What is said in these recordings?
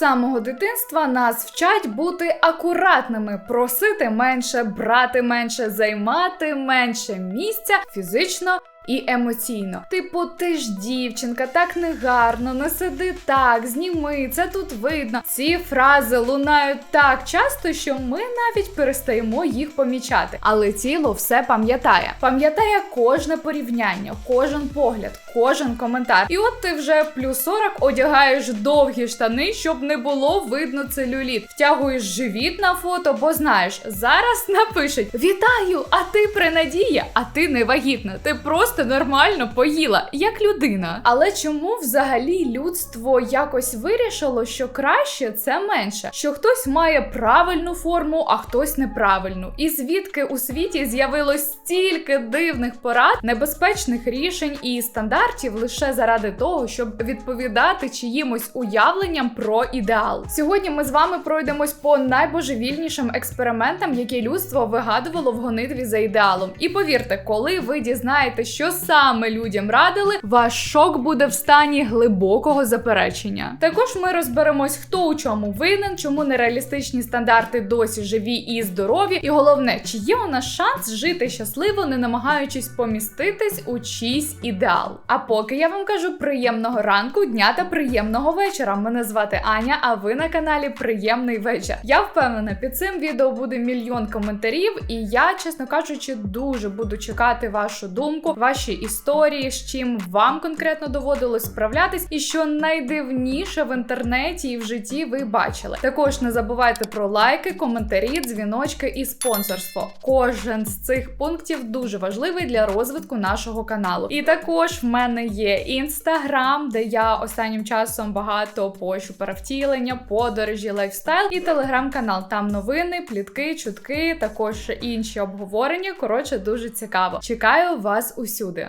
самого дитинства нас вчать бути акуратними, просити менше, брати менше, займати менше місця фізично. І емоційно. Типу, ти ж дівчинка, так негарно, не сиди так, зніми, це тут видно. Ці фрази лунають так часто, що ми навіть перестаємо їх помічати. Але тіло все пам'ятає. Пам'ятає кожне порівняння, кожен погляд, кожен коментар. І от ти вже плюс 40 одягаєш довгі штани, щоб не було видно целюліт. Втягуєш живіт на фото, бо знаєш, зараз напишуть: Вітаю! А ти при надії, а ти не вагітна. Ти просто нормально поїла, як людина. Але чому взагалі людство якось вирішило, що краще це менше? Що хтось має правильну форму, а хтось неправильну? І звідки у світі з'явилось стільки дивних порад, небезпечних рішень і стандартів лише заради того, щоб відповідати чиїмось уявленням про ідеал? Сьогодні ми з вами пройдемось по найбожевільнішим експериментам, які людство вигадувало в гонитві за ідеалом. І повірте, коли ви дізнаєте, що саме людям радили, ваш шок буде в стані глибокого заперечення. Також ми розберемось, хто у чому винен, чому нереалістичні стандарти досі живі і здорові, і головне, чи є у нас шанс жити щасливо, не намагаючись поміститись у чийсь ідеал. А поки я вам кажу приємного ранку, дня та приємного вечора. Мене звати Аня, а ви на каналі Приємний вечір. Я впевнена, під цим відео буде мільйон коментарів, і я, чесно кажучи, дуже буду чекати вашу думку, ваші історії, з чим вам конкретно доводилось справлятись, і що найдивніше в інтернеті і в житті ви бачили. Також не забувайте про лайки, коментарі, дзвіночки і спонсорство. Кожен з цих пунктів дуже важливий для розвитку нашого каналу. І також в мене є інстаграм, де я останнім часом багато пощу перевтілення, подорожі, лайфстайл, і телеграм-канал. Там новини, плітки, чутки, також інші обговорення. Коротше, дуже цікаво. Чекаю вас усюди.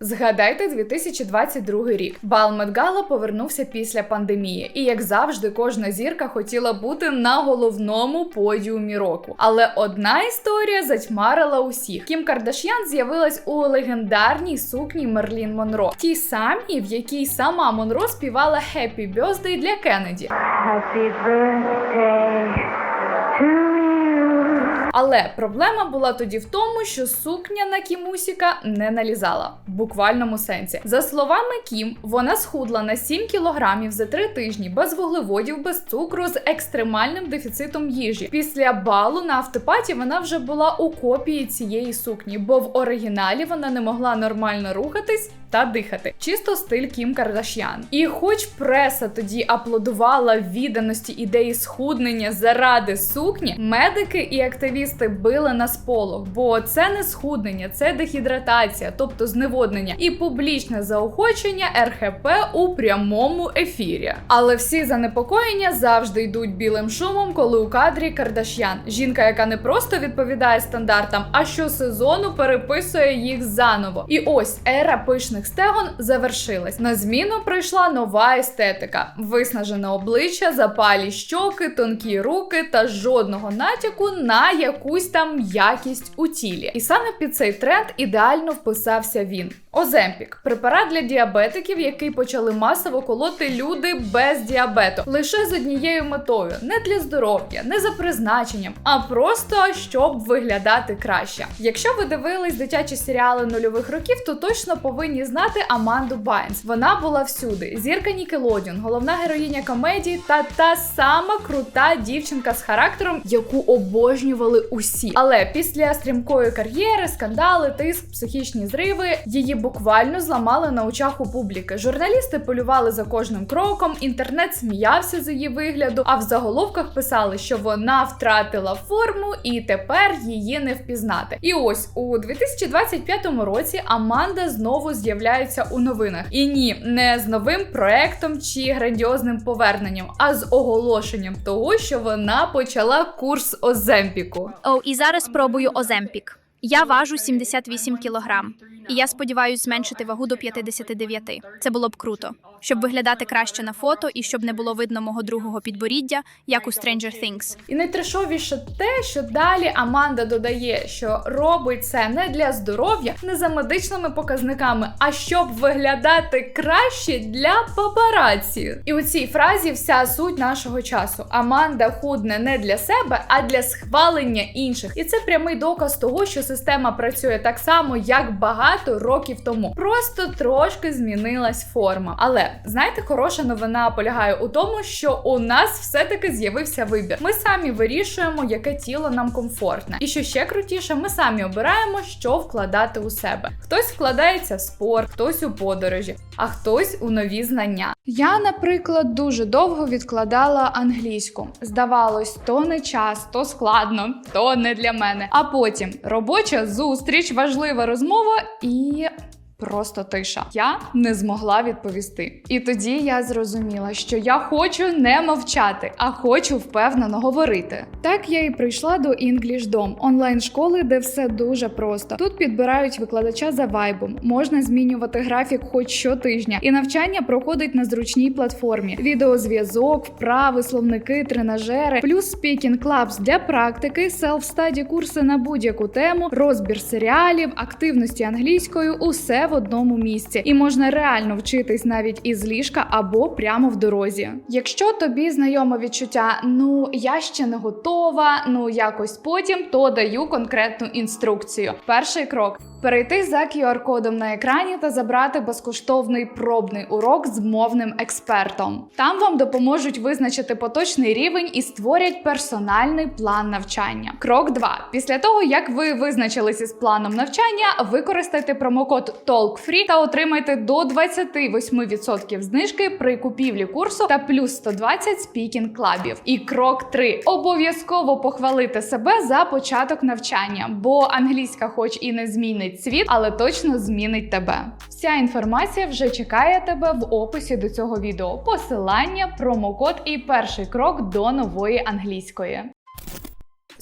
Згадайте 2022 рік. Бал Медгала повернувся після пандемії, і як завжди, кожна зірка хотіла бути на головному подіумі року. Але одна історія затьмарила усіх. Кім Кардаш'ян з'явилась у легендарній сукні Мерлін Монро, тій самій, в якій сама Монро співала «Happy Birthday» для Кеннеді. Happy birthday. Але проблема була тоді в тому, що сукня на Кімусіка не налізала в буквальному сенсі. За словами Кім, вона схудла на 7 кілограмів за 3 тижні без вуглеводів, без цукру, з екстремальним дефіцитом їжі. Після балу на автопаті вона вже була у копії цієї сукні, бо в оригіналі вона не могла нормально рухатись. Та дихати, чисто стиль Кім Кардаш'ян. І хоч преса тоді аплодувала відданості ідеї схуднення заради сукні, медики і активісти били на сполох, бо це не схуднення, це дехідратація, тобто зневоднення, і публічне заохочення РХП у прямому ефірі. Але всі занепокоєння завжди йдуть білим шумом, коли у кадрі Кардаш'ян, жінка, яка не просто відповідає стандартам, а щосезону переписує їх заново. І ось ера пишних стегон завершилась. На зміну прийшла нова естетика: виснажене обличчя, запалі щоки, тонкі руки та жодного натяку на якусь там якість у тілі. І саме під цей тренд ідеально вписався він. Оземпік препарат для діабетиків, який почали масово колоти люди без діабету, лише з однією метою: не для здоров'я, не за призначенням, а просто щоб виглядати краще. Якщо ви дивились дитячі серіали нульових років, то точно повинні знати Аманду Байнс. Вона була всюди. Зірка Нікелодіон, головна героїня комедії та та сама крута дівчинка з характером, яку обожнювали усі. Але після стрімкої кар'єри, скандали, тиск, психічні зриви її буквально зламали на очах у публіки. Журналісти полювали за кожним кроком, інтернет сміявся з її вигляду, а в заголовках писали, що вона втратила форму і тепер її не впізнати. І ось у 2025 році Аманда знову з'являється у новинах. І ні, не з новим проектом чи грандіозним поверненням, а з оголошенням того, що вона почала курс Оземпіку. О, і зараз спробую Оземпік. Я важу 78 кілограм, і я сподіваюся зменшити вагу до 59. Це було б круто, щоб виглядати краще на фото і щоб не було видно мого другого підборіддя, як у Stranger Things. І найтрешовіше те, що далі Аманда додає, що робить це не для здоров'я, не за медичними показниками, а щоб виглядати краще для папараці. І у цій фразі вся суть нашого часу. Аманда худне не для себе, а для схвалення інших. І це прямий доказ того, що система працює так само, як багато років тому. Просто трошки змінилась форма. Але знаєте, хороша новина полягає у тому, що у нас все-таки з'явився вибір. Ми самі вирішуємо, яке тіло нам комфортне. І що ще крутіше, ми самі обираємо, що вкладати у себе. Хтось вкладається в спорт, хтось у подорожі, а хтось у нові знання. Я, наприклад, дуже довго відкладала англійську. Здавалось, то не час, то складно, то не для мене. А потім робоча зустріч, важлива розмова і. Просто тиша. Я не змогла відповісти. І тоді я зрозуміла, що я хочу не мовчати, а хочу впевнено говорити. Так я і прийшла до English Dom, онлайн-школи, де все дуже просто. Тут підбирають викладача за вайбом, можна змінювати графік хоч щотижня, і навчання проходить на зручній платформі: відеозв'язок, вправи, словники, тренажери, плюс speaking clubs для практики, self-study курси на будь-яку тему, розбір серіалів, активності англійською, усе в одному місці, і можна реально вчитись навіть із ліжка або прямо в дорозі. Якщо тобі знайоме відчуття, ну я ще не готова, ну якось потім, то даю конкретну інструкцію. Перший крок. Перейти за QR-кодом на екрані та забрати безкоштовний пробний урок з мовним експертом. Там вам допоможуть визначити поточний рівень і створять персональний план навчання. Крок 2. Після того, як ви визначились із планом навчання, використайте промокод TALKFREE та отримайте до 28% знижки при купівлі курсу та плюс 120 спікінг клабів. І крок 3. Обов'язково похвалити себе за початок навчання, бо англійська, хоч і не змінить світ, але точно змінить тебе. Вся інформація вже чекає тебе в описі до цього відео. Посилання, промокод і перший крок до нової англійської.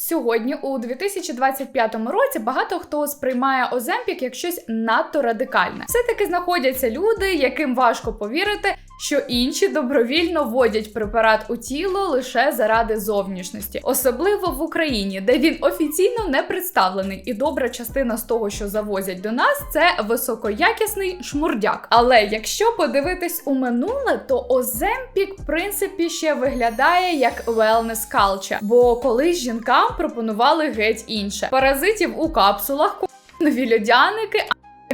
Сьогодні, у 2025 році, багато хто сприймає Оземпік як щось надто радикальне. Все-таки знаходяться люди, яким важко повірити, що інші добровільно вводять препарат у тіло лише заради зовнішності, особливо в Україні, де він офіційно не представлений, і добра частина з того, що завозять до нас, це високоякісний шмурдяк. Але якщо подивитись у минуле, то Оземпік, в принципі, ще виглядає як wellness culture, бо колись жінкам пропонували геть інше: паразитів у капсулах, нові льодяники.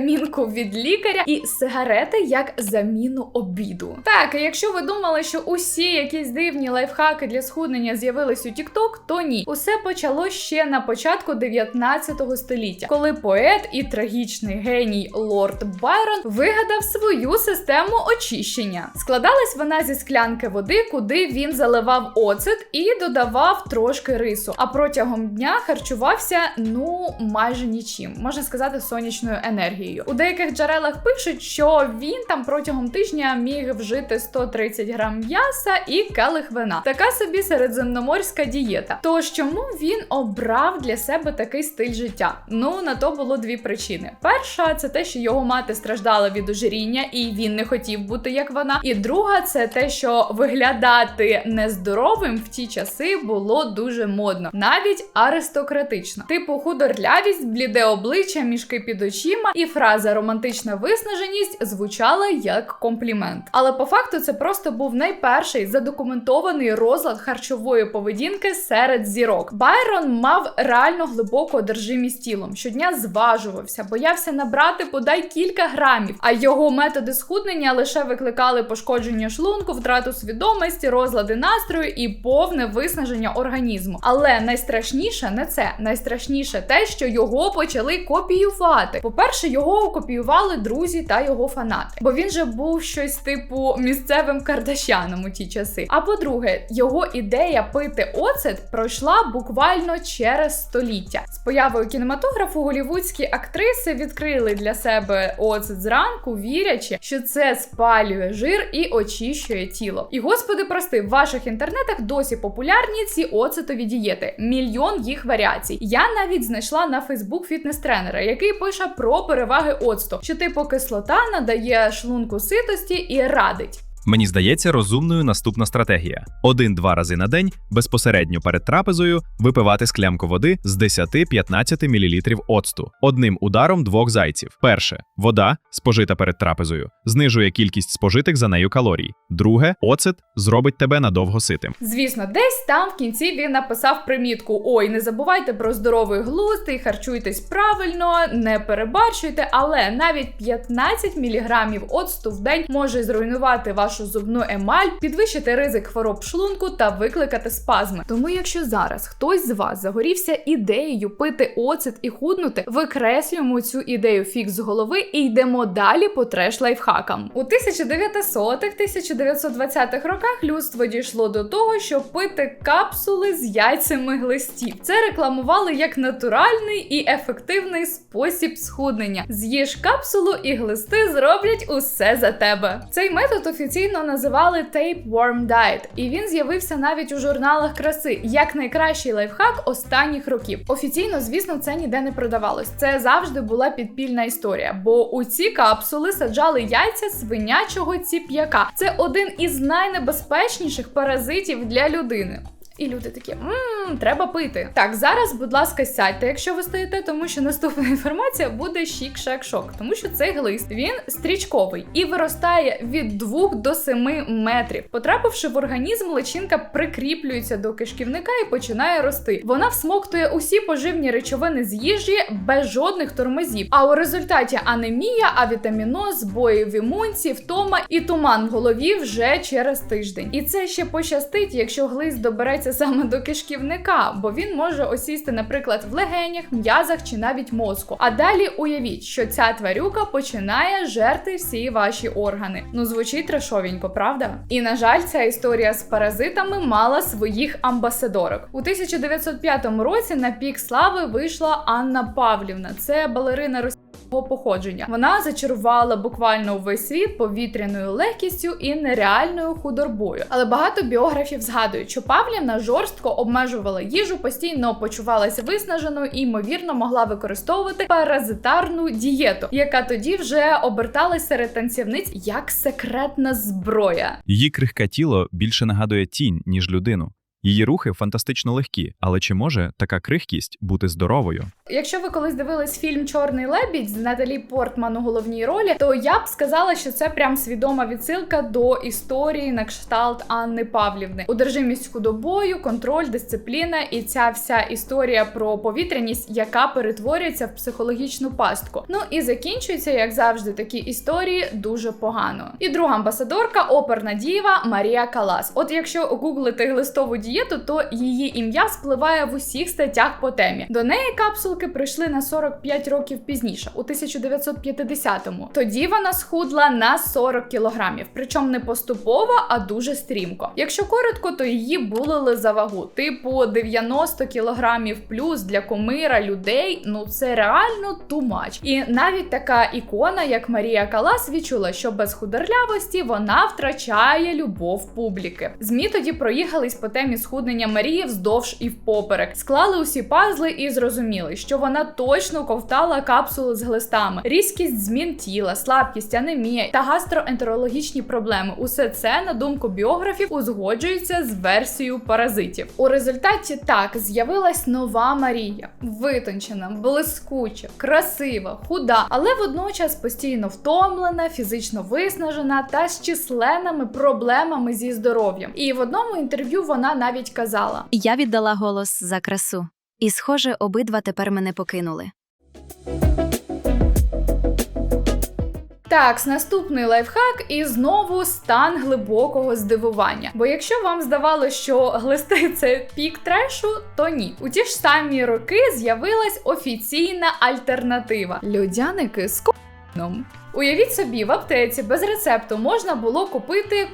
Мінку від лікаря і сигарети як заміну обіду. Так, якщо ви думали, що усі якісь дивні лайфхаки для схуднення з'явились у TikTok, то ні. Усе почало ще на початку 19 століття, коли поет і трагічний геній Лорд Байрон вигадав свою систему очищення. Складалась вона зі склянки води, куди він заливав оцет і додавав трошки рису. А протягом дня харчувався ну майже нічим, можна сказати, сонячною енергією. У деяких джерелах пишуть, що він там протягом тижня міг вжити 130 грам м'яса і келих вина. Така собі середземноморська дієта. Тож чому він обрав для себе такий стиль життя? Ну на то було дві причини: перша це те, що його мати страждала від ожиріння, і він не хотів бути як вона. І друга це те, що виглядати нездоровим в ті часи було дуже модно, навіть аристократично. Типу худорлявість, бліде обличчя, мішки під очима, і фраза романтична виснаженість звучала як комплімент. Але по факту це просто був найперший задокументований розлад харчової поведінки серед зірок. Байрон мав реально глибоку одержимість тілом. Щодня зважувався, боявся набрати подай кілька грамів, а його методи схуднення лише викликали пошкодження шлунку, втрату свідомості, розлади настрою і повне виснаження організму. Але найстрашніше не це. Найстрашніше те, що його почали копіювати. По-перше, його його копіювали друзі та його фанати, бо він же був щось типу місцевим кардашяном у ті часи. А по-друге, його ідея пити оцет пройшла буквально через століття. З появою кінематографу голівудські актриси відкрили для себе оцет зранку, вірячи, що це спалює жир і очищує тіло. І господи, прости, в ваших інтернетах досі популярні ці оцетові дієти. Мільйон їх варіацій. Я навіть знайшла на Фейсбук фітнес-тренера, який пише про переваги оцту, що типу кислота надає шлунку ситості і радить. Мені здається розумною наступна стратегія: один-два рази на день безпосередньо перед трапезою випивати склянку води з 10-15 мл оцту одним ударом двох зайців. Перше вода, спожита перед трапезою, знижує кількість спожитих за нею калорій. Друге, оцет зробить тебе надовго ситим. Звісно, десь там в кінці він написав примітку: Ой, не забувайте про здоровий глузд і харчуйтесь правильно, не перебарщуйте, але навіть 15 мг оцту в день може зруйнувати вашу зубну емаль, підвищити ризик хвороб шлунку та викликати спазми. Тому, якщо зараз хтось з вас загорівся ідеєю пити оцет і худнути, викреслюємо цю ідею фікс з голови і йдемо далі по треш лайфхакам. У 1900-1920-х роках людство дійшло до того, щоб пити капсули з яйцями глистів. Це рекламували як натуральний і ефективний спосіб схуднення. З'їж капсулу і глисти зроблять усе за тебе. Цей метод офіційно називали Tapeworm Diet, і він з'явився навіть у журналах краси як найкращий лайфхак останніх років. Офіційно, звісно, це ніде не продавалось. Це завжди була підпільна історія, бо у ці капсули саджали яйця свинячого ціп'яка. Це один із найнебезпечніших паразитів для людини. І люди такі, мм, треба пити. Так, зараз, будь ласка, сядьте, якщо ви стоїте, тому що наступна інформація буде шік-шак-шок, тому що цей глист він стрічковий і виростає від 2 до 7 метрів. Потрапивши в організм, личинка прикріплюється до кишківника і починає рости. Вона всмоктує усі поживні речовини з їжі без жодних тормозів. А у результаті анемія, авітаміноз, бої в імунці, втома і туман в голові вже через тиждень. І це ще пощастить, якщо глист добереться саме до кишківника, бо він може осісти, наприклад, в легенях, м'язах чи навіть мозку. А далі уявіть, що ця тварюка починає жерти всі ваші органи. Ну звучить трешовенько, правда? І на жаль, ця історія з паразитами мала своїх амбасадорок. У 1905 році на пік слави вийшла Анна Павлівна. Це балерина російського походження. Вона зачарувала буквально увесь світ повітряною легкістю і нереальною худорбою. Але багато біографів згадують, що Павлівна жорстко обмежувала їжу, постійно почувалася виснаженою і ймовірно могла використовувати паразитарну дієту, яка тоді вже оберталась серед танцівниць як секретна зброя. Її крихке тіло більше нагадує тінь, ніж людину. Її рухи фантастично легкі, але чи може така крихкість бути здоровою? Якщо ви колись дивились фільм Чорний лебідь з Наталі Портман у головній ролі, то я б сказала, що це прям свідома відсилка до історії на кшталт Анни Павлівни. Удержимість худобою, контроль, дисципліна і ця вся історія про повітряність, яка перетворюється в психологічну пастку. Ну і закінчується, як завжди, такі історії дуже погано. І друга амбасадорка, оперна діва Марія Калас. От якщо гуглити глистову дієту, то її ім'я спливає в усіх статтях по темі. До неї капсулки прийшли на 45 років пізніше, у 1950-му. Тоді вона схудла на 40 кілограмів, причому не поступово, а дуже стрімко. Якщо коротко, то її булили за вагу, типу 90 кілограмів плюс для комира людей. Ну це реально much. І навіть така ікона, як Марія Калас, відчула, що без худорлявості вона втрачає любов публіки. Змі тоді проїхались по темі схуднення Марії вздовж і впоперек, склали усі пазли і зрозуміли, що вона точно ковтала капсули з глистами, різкість змін тіла, слабкість, анемія та гастроентерологічні проблеми. Усе це, на думку біографів, узгоджується з версією паразитів. У результаті так з'явилась нова Марія, витончена, блискуча, красива, худа, але водночас постійно втомлена, фізично виснажена та з численними проблемами зі здоров'ям. І в одному інтерв'ю вона навіть казала: Я віддала голос за красу, і, схоже, обидва тепер мене покинули. Так, наступний лайфхак і знову стан глибокого здивування. Бо якщо вам здавалося, що глисти це пік трешу, то ні. У ті ж самі роки з'явилась офіційна альтернатива льодяники з коном. Уявіть собі, в аптеці без рецепту можна було купити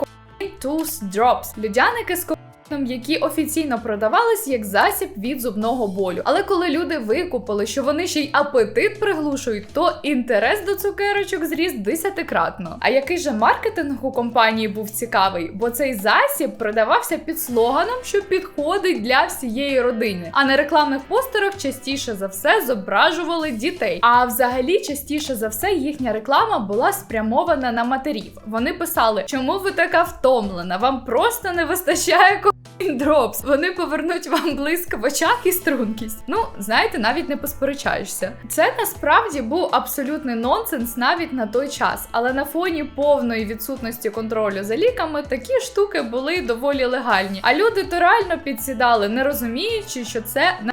Tooth Drops – льодяники з кофеїном, які офіційно продавались як засіб від зубного болю. Але коли люди викупили, що вони ще й апетит приглушують, то інтерес до цукерочок зріс десятикратно. А який же маркетинг у компанії був цікавий? Бо цей засіб продавався під слоганом, що підходить для всієї родини. А на рекламних постерах частіше за все зображували дітей. А взагалі частіше за все їхня реклама була спрямована на матерів. Вони писали, чому ви така втомлена? Вам просто не вистачає Дропс, вони повернуть вам блиск в очах і стрункість. Ну, знаєте, навіть не посперечаєшся. Це насправді був абсолютний нонсенс навіть на той час, але на фоні повної відсутності контролю за ліками такі штуки були доволі легальні. А люди то реально підсідали, не розуміючи, що це на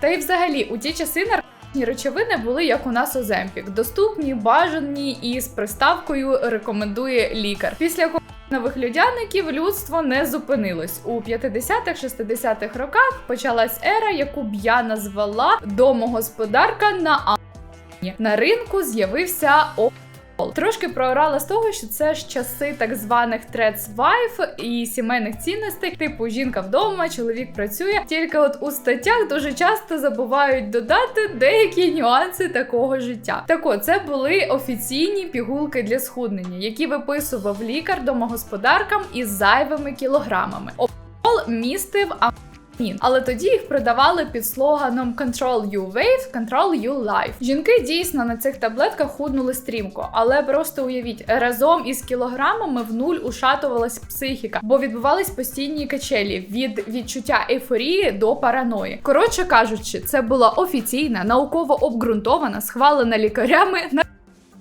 та й взагалі у ті часи наркотичні речовини були як у нас Оземпік, доступні, бажані і з приставкою рекомендує лікар. Після Нових людяників людство не зупинилось у 50-60-х роках. Почалась ера, яку б я назвала домогосподарка на а. На ринку з'явився Опол. Трошки проорала з того, що це ж часи так званих wife і сімейних цінностей, типу жінка вдома, чоловік працює. Тільки от у статтях дуже часто забувають додати деякі нюанси такого життя. Так от, це були офіційні пігулки для схуднення, які виписував лікар домогосподаркам із зайвими кілограмами. Опол містив амфетамін, але тоді їх продавали під слоганом Control You Weight, Control You Life. Жінки дійсно на цих таблетках худнули стрімко, але просто уявіть, разом із кілограмами в нуль ушатувалась психіка, бо відбувались постійні качелі від відчуття ейфорії до параної. Коротше кажучи, це була офіційна, науково обґрунтована, схвалена лікарями на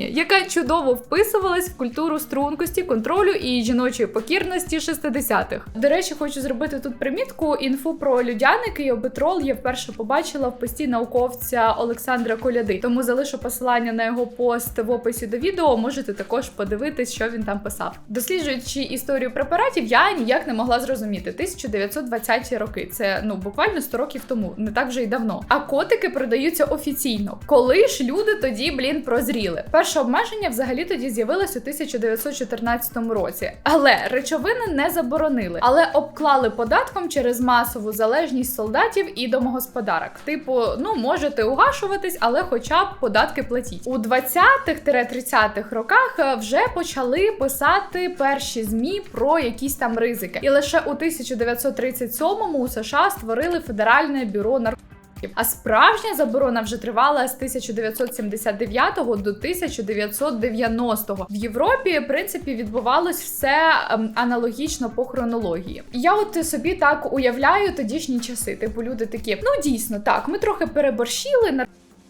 яка чудово вписувалась в культуру стрункості, контролю і жіночої покірності 60-х. До речі, хочу зробити тут примітку. Інфу про людяники і обетрол я вперше побачила в пості науковця Олександра Коляди. Тому залишу посилання на його пост в описі до відео. Можете також подивитись, що він там писав. Досліджуючи історію препаратів, я ніяк не могла зрозуміти 1920-ті роки. Це ну буквально 100 років тому, не так вже й давно. А котики продаються офіційно. Коли ж люди тоді, блін, прозріли? Перше обмеження взагалі тоді з'явилось у 1914 році, але речовини не заборонили, але обклали податком через масову залежність солдатів і домогосподарок. Типу, ну можете угашуватись, але хоча б податки платіть. У 20-30-х роках е, вже почали писати перші змі про якісь там ризики, і лише у 1937-му у США створили федеральне бюро наркотиків. А справжня заборона вже тривала з 1979 до 1990. В Європі, в принципі, відбувалось все ем, аналогічно по хронології. Я от собі так уявляю тодішні часи. Типу, люди такі, ну дійсно так, ми трохи переборщили на.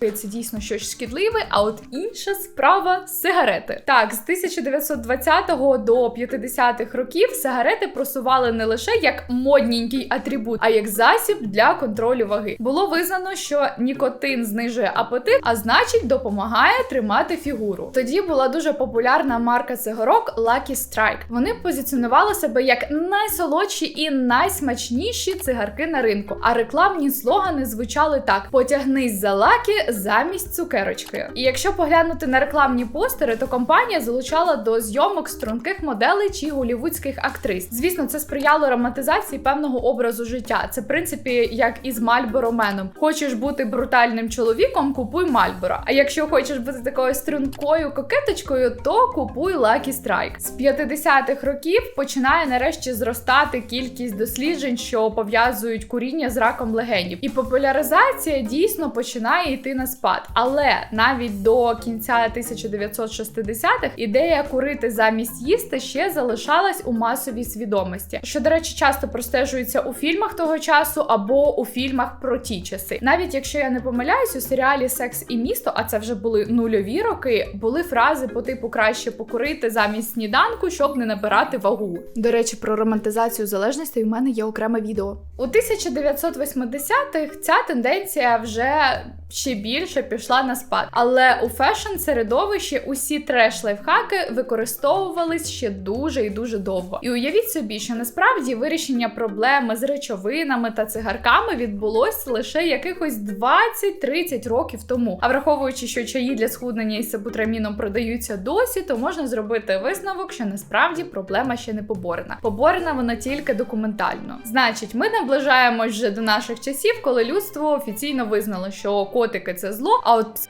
Це дійсно щось шкідливе, а от інша справа сигарети. Так, з 1920 до 50-х років сигарети просували не лише як модненький атрибут, а як засіб для контролю ваги. Було визнано, що нікотин знижує апетит, а значить допомагає тримати фігуру. Тоді була дуже популярна марка цигарок Lucky Strike. Вони позиціонували себе як найсолодші і найсмачніші цигарки на ринку. А рекламні слогани звучали так: потягнись за лакі замість цукерочки. І якщо поглянути на рекламні постери, то компанія залучала до зйомок струнких моделей чи голівудських актрис. Звісно, це сприяло романтизації певного образу життя. Це в принципі як із Мальборо Меном. Хочеш бути брутальним чоловіком, купуй Мальборо. А якщо хочеш бути такою стрункою кокеточкою, то купуй Lucky Strike. З 50-х років починає нарешті зростати кількість досліджень, що пов'язують куріння з раком легенів. І популяризація дійсно починає йти на спад. Але навіть до кінця 1960-х ідея курити замість їсти ще залишалась у масовій свідомості, що, до речі, часто простежується у фільмах того часу або у фільмах про ті часи. Навіть якщо я не помиляюсь, у серіалі Секс і місто, а це вже були нульові роки, були фрази по типу краще покурити замість сніданку, щоб не набирати вагу. До речі, про романтизацію залежності в мене є окреме відео. У 1980-х ця тенденція вже ще більше пішла на спад. Але у фешн середовищі усі треш лайфхаки використовувались ще дуже і дуже довго. І уявіть собі, що насправді вирішення проблеми з речовинами та цигарками відбулось лише якихось 20-30 років тому. А враховуючи, що чаї для схуднення із сабутраміном продаються досі, то можна зробити висновок, що насправді проблема ще не поборена. Поборена вона тільки документально. Значить, ми наближаємось вже до наших часів, коли людство офіційно визнало, що котики це зло, а от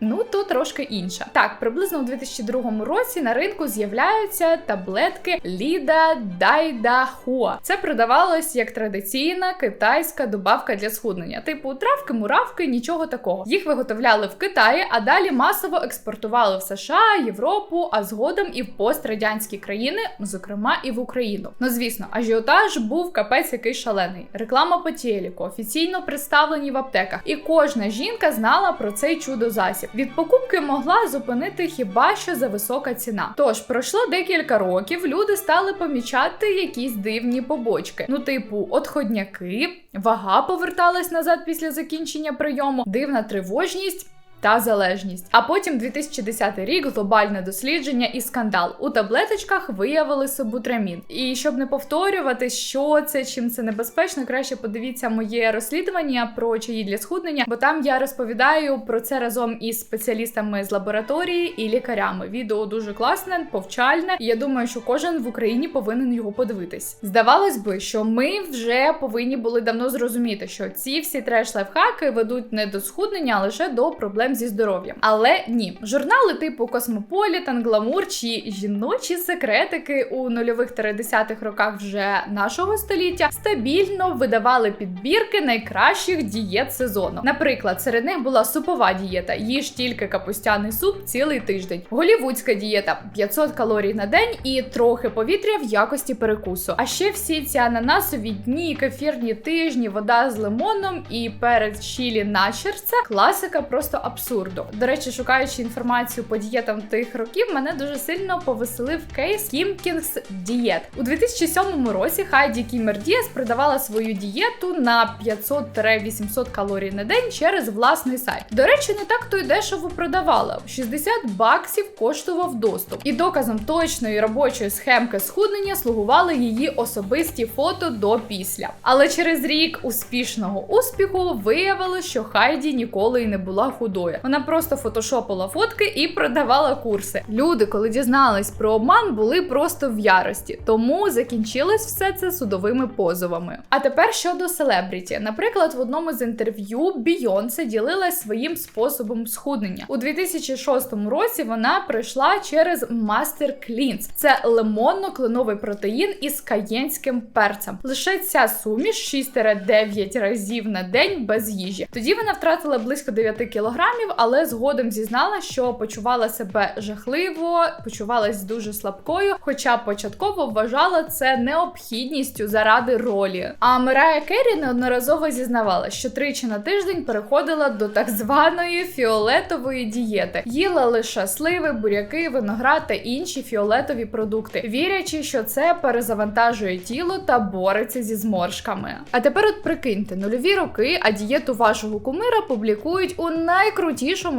ну то трошки інша. Так, приблизно у 2002 році на ринку з'являються таблетки Ліда Дайда Хуа. Це продавалось як традиційна китайська добавка для схуднення, типу травки, муравки, нічого такого. Їх виготовляли в Китаї, а далі масово експортували в США, Європу, а згодом і в пострадянські країни, зокрема і в Україну. Ну звісно, ажіотаж був капець який шалений. Реклама по телеку, офіційно представлені в аптеках, і кожна жінка знала про цей чудо-засіб. Від покупки могла зупинити хіба що за висока ціна. Тож пройшло декілька років, люди стали помічати якісь дивні побочки. Ну, типу, отходняки, вага поверталась назад після закінчення прийому, дивна тривожність. Та залежність. А потім 2010 рік глобальне дослідження і скандал. У таблеточках виявили собутрамін. І щоб не повторювати, що це, чим це небезпечно, краще подивіться моє розслідування про чаї для схуднення, бо там я розповідаю про це разом із спеціалістами з лабораторії і лікарями. Відео дуже класне, повчальне. Я думаю, що кожен в Україні повинен його подивитись. Здавалось би, що ми вже повинні були давно зрозуміти, що ці всі треш-лайфхаки ведуть не до схуднення, а лише до проблем зі здоров'ям. Але ні, журнали типу Космополітан, Гламур чи жіночі секретики у нульових та десятих роках вже нашого століття стабільно видавали підбірки найкращих дієт сезону. Наприклад, серед них була супова дієта, їж тільки капустяний суп цілий тиждень, голівудська дієта 500 калорій на день і трохи повітря в якості перекусу. А ще всі ці ананасові дні, кефірні тижні, вода з лимоном і перед чілі на черце класика просто абсурду. До речі, шукаючи інформацію по дієтам тих років, мене дуже сильно повеселив кейс Кімкінгс Дієт. У 2007 році Хайді Кімер Діас продавала свою дієту на 500-800 калорій на день через власний сайт. До речі, не так то й дешево продавала. 60 баксів коштував доступ. І доказом точної робочої схемки схуднення слугували її особисті фото до після. Але через рік успішного успіху виявилось, що Хайді ніколи й не була худою. Вона просто фотошопила фотки і продавала курси. Люди, коли дізнались про обман, були просто в ярості, тому закінчилось все це судовими позовами. А тепер щодо селебріті. Наприклад, в одному з інтерв'ю Бійонсе ділилась своїм способом схуднення. У 2006 році вона пройшла через Master Cleanse. Це лимонно-кленовий протеїн із каєнським перцем. Лише ця суміш 6-9 разів на день без їжі. Тоді вона втратила близько 9 кілограмів, але згодом зізнала, що почувала себе жахливо, почувалась дуже слабкою, хоча початково вважала це необхідністю заради ролі. А Мирая Керрі неодноразово зізнавала, що тричі на тиждень переходила до так званої фіолетової дієти, їла лише сливи, буряки, виноград та інші фіолетові продукти, вірячи, що це перезавантажує тіло та бореться зі зморшками. А тепер от прикиньте, нульові роки, а дієту вашого кумира публікують у найкрутішому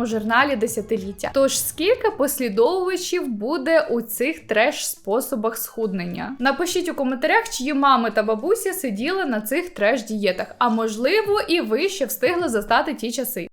журналі десятиліття. Тож скільки послідовувачів буде у цих треш-способах схуднення? Напишіть у коментарях, чиї мами та бабусі сиділи на цих треш-дієтах, а можливо, і ви ще встигли застати ті часи.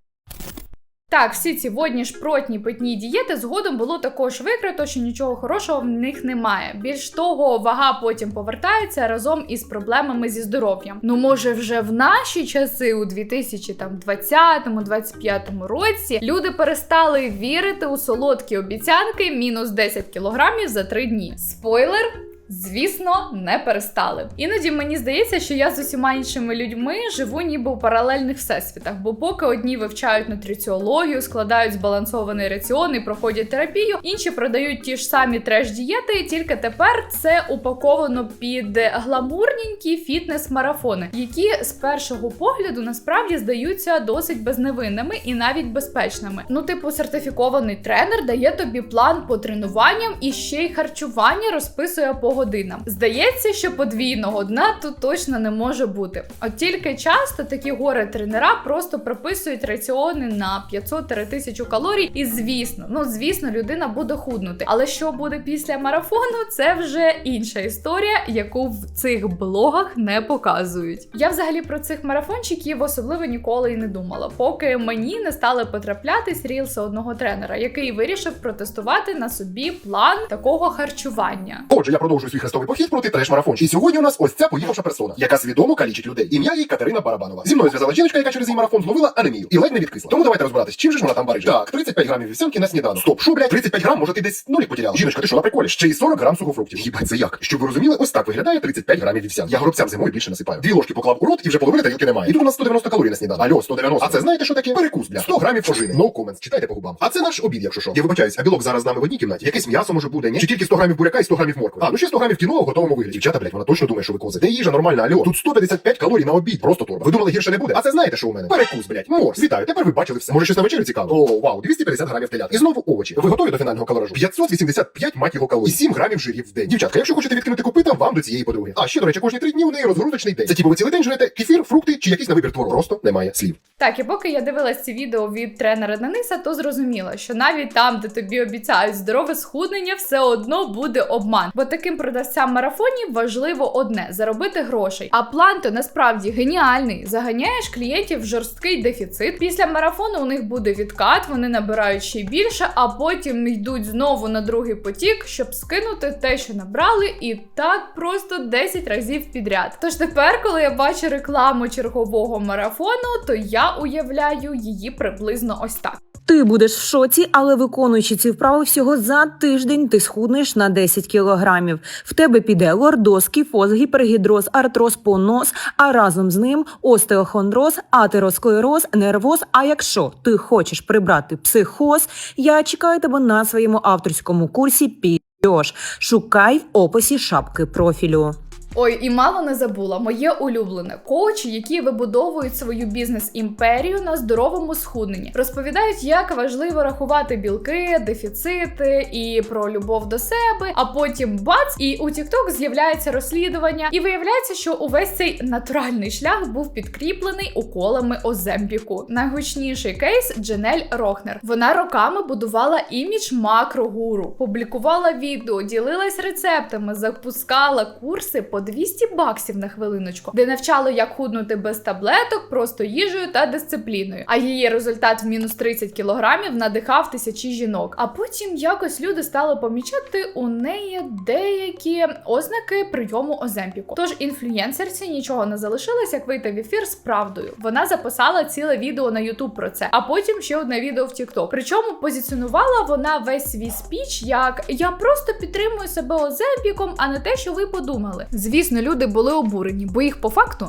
Так, всі ці водні шпротні питні дієти згодом було також викрито, що нічого хорошого в них немає. Більш того, вага потім повертається разом із проблемами зі здоров'ям. Ну може, вже в наші часи, у 2020-2025 році, люди перестали вірити у солодкі обіцянки мінус 10 кілограмів за 3 дні. Спойлер. Звісно, не перестали. Іноді мені здається, що я з усіма іншими людьми живу ніби у паралельних всесвітах, бо поки одні вивчають нутриціологію, складають збалансований раціон і проходять терапію, інші продають ті ж самі треш-дієти, і тільки тепер це упаковано під гламурненькі фітнес-марафони, які з першого погляду насправді здаються досить безневинними і навіть безпечними. Ну, типу, сертифікований тренер дає тобі план по тренуванням і ще й харчування розписує по годинам. Здається, що подвійного дна тут точно не може бути. От тільки часто такі горе тренера просто прописують раціони на 500-1000 калорій, і звісно, ну звісно, людина буде худнути. Але що буде після марафону, це вже інша історія, яку в цих блогах не показують. Я взагалі про цих марафончиків особливо ніколи і не думала, поки мені не стали потраплятись рілси одного тренера, який вирішив протестувати на собі план такого харчування. Отже, я продовжую свій хрестовий похід проти треш-марафончиків. І сьогодні у нас ось ця поїхавша персона, яка свідомо калічить людей. Ім'я їй Катерина Барабанова. Зі мною зв'язала жіночка, яка через її марафон зловила анемію і ледь не відкисла. Тому давайте розбиратись, чим же ж вона там барижить. Так, 35 грамів вівсянки на сніданок. Стоп, що, блядь, 35 грам, може ти десь нулік потеряла. Жіночка, ти що на приколі? Ще й 40 грам сухофруктів. Їбать, це як? Щоб ви розуміли, ось так виглядає 35 грамів вівсянки. Я горобцям зимою більше насипаю. Дві ложки поклав у рот і вже половини тарілки немає. І тут у нас 190 калорій на сніданок. Альо, 190. А це знаєте, що таке? Перекус, бля. 100 грамів пожини. No comments. Читайте по губам. А це наш обід, якщо що. Я вибачаюсь, а білок зараз з нами в одній кімнаті. Якесь м'ясо може буде, ні? Чи тільки 100 грамів буряка і 100 грамів моркви? А, ну ще 100 грамів кіно в готовому вигляді. Дівчата, блядь, вона точно думає, що ви кози. Де їжа нормальна, альо. Тут 155 калорій на обід. Просто турбо. Ви думали, гірше не буде? А це знаєте, що у мене? Перекус, блядь. Морс. Вітаю, тепер ви бачили все. Може, щось на вечерю цікаво? О, вау, 250 грамів телят. І знову овочі. Ви готові до фінального калоражу? 585 мать його калорій. І 7 грамів жирів в день. Дівчатка, якщо хочете відкинути копита, вам до цієї подруги. А ще, до речі, кожні три дні у неї розгрузочний день. Це типу ви цілий день жрете кефір, фрукти чи якийсь на вибір творог. Просто немає слів. Так, і поки я дивилась ці відео від тренера Дениса, то зрозуміла, що навіть там, де тобі обіцяють здорове схуднення, все одно буде обман. Бо таким продавцям марафонів важливо одне заробити грошей. А план то насправді геніальний. Заганяєш клієнтів в жорсткий дефіцит. Після марафону у них буде відкат, вони набирають ще більше, а потім йдуть знову на другий потік, щоб скинути те, що набрали, і так просто 10 разів підряд. Тож тепер, коли я бачу рекламу чергового марафону, то я уявляю її приблизно ось так. Ти будеш в шоці, але виконуючи ці вправи всього за тиждень, ти схуднеш на 10 кілограмів. В тебе піде лордоз, кіфоз, гіпергідроз, артроз, понос, а разом з ним остеохондроз, атеросклероз, нервоз. А якщо ти хочеш прибрати психоз, я чекаю тебе на своєму авторському курсі «Підйош». Шукай в описі шапки профілю. Ой, і мало не забула моє улюблене коучі, які вибудовують свою бізнес-імперію на здоровому схудненні. Розповідають, як важливо рахувати білки, дефіцити і про любов до себе. А потім бац, і у TikTok з'являється розслідування, і виявляється, що увесь цей натуральний шлях був підкріплений уколами Оземпіку. Найгучніший кейс Дженель Рохнер. Вона роками будувала імідж макрогуру, публікувала відео, ділилась рецептами, запускала курси по 200 баксів на хвилиночку, де навчали, як худнути без таблеток, просто їжею та дисципліною. А її результат в мінус 30 кілограмів надихав тисячі жінок. А потім якось люди стали помічати у неї деякі ознаки прийому Оземпіку. Тож інфлюєнсерці нічого не залишилось, як вийти в ефір з правдою. Вона записала ціле відео на YouTube про це, а потім ще одне відео в TikTok. Причому позиціонувала вона весь свій спіч як я просто підтримую себе Оземпіком, а не те, що ви подумали. Звісно, люди були обурені, бо їх по факту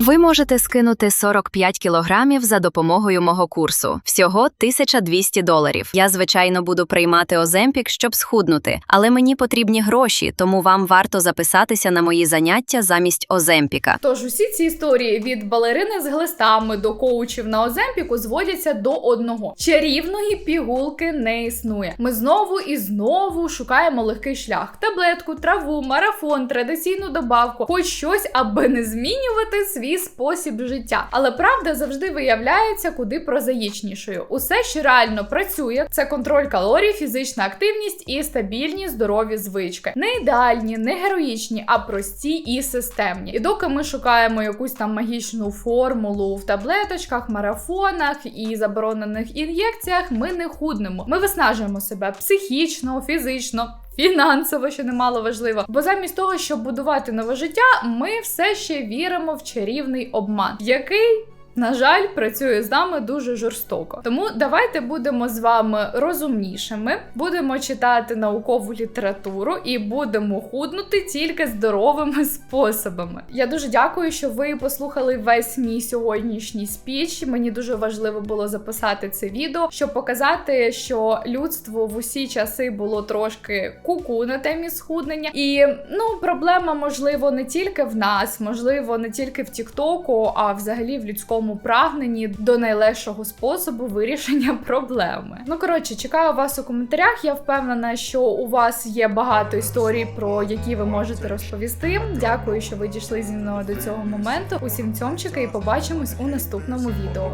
Ви можете скинути 45 кілограмів за допомогою мого курсу. Всього 1200 доларів. Я, звичайно, буду приймати Оземпік, щоб схуднути, але мені потрібні гроші, тому вам варто записатися на мої заняття замість Оземпіка. Тож усі ці історії від балерини з глистами до коучів на Оземпіку зводяться до одного: чарівної пігулки не існує. Ми знову і знову шукаємо легкий шлях: таблетку, траву, марафон, традиційну добавку, хоч щось, аби не змінювати свій спосіб життя. Але правда завжди виявляється куди прозаїчнішою. Усе, що реально працює, це контроль калорій, фізична активність і стабільні здорові звички. Не ідеальні, не героїчні, а прості і системні. І доки ми шукаємо якусь там магічну формулу в таблеточках, марафонах і заборонених ін'єкціях, ми не худнемо. Ми виснажуємо себе психічно, фізично. Фінансово, що немало важливо, бо замість того, щоб будувати нове життя, ми все ще віримо в чарівний обман, який на жаль, працює з нами дуже жорстоко. Тому давайте будемо з вами розумнішими, будемо читати наукову літературу і будемо худнути тільки здоровими способами. Я дуже дякую, що ви послухали весь мій сьогоднішній спіч. Мені дуже важливо було записати це відео, щоб показати, що людство в усі часи було трошки куку на темі схуднення. І ну, проблема можливо не тільки в нас, можливо, не тільки в Тіктоку, а взагалі в людському своєму прагненні до найлегшого способу вирішення проблеми. Ну коротше, чекаю вас у коментарях. Я впевнена, що у вас є багато історій, про які ви можете розповісти. Дякую, що ви дійшли зі мною до цього моменту. Усім цьомчики, і побачимось у наступному відео.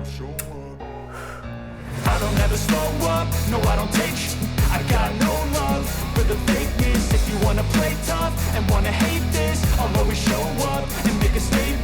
Wanna play tough and wanna hate this I'll always show up and make a statement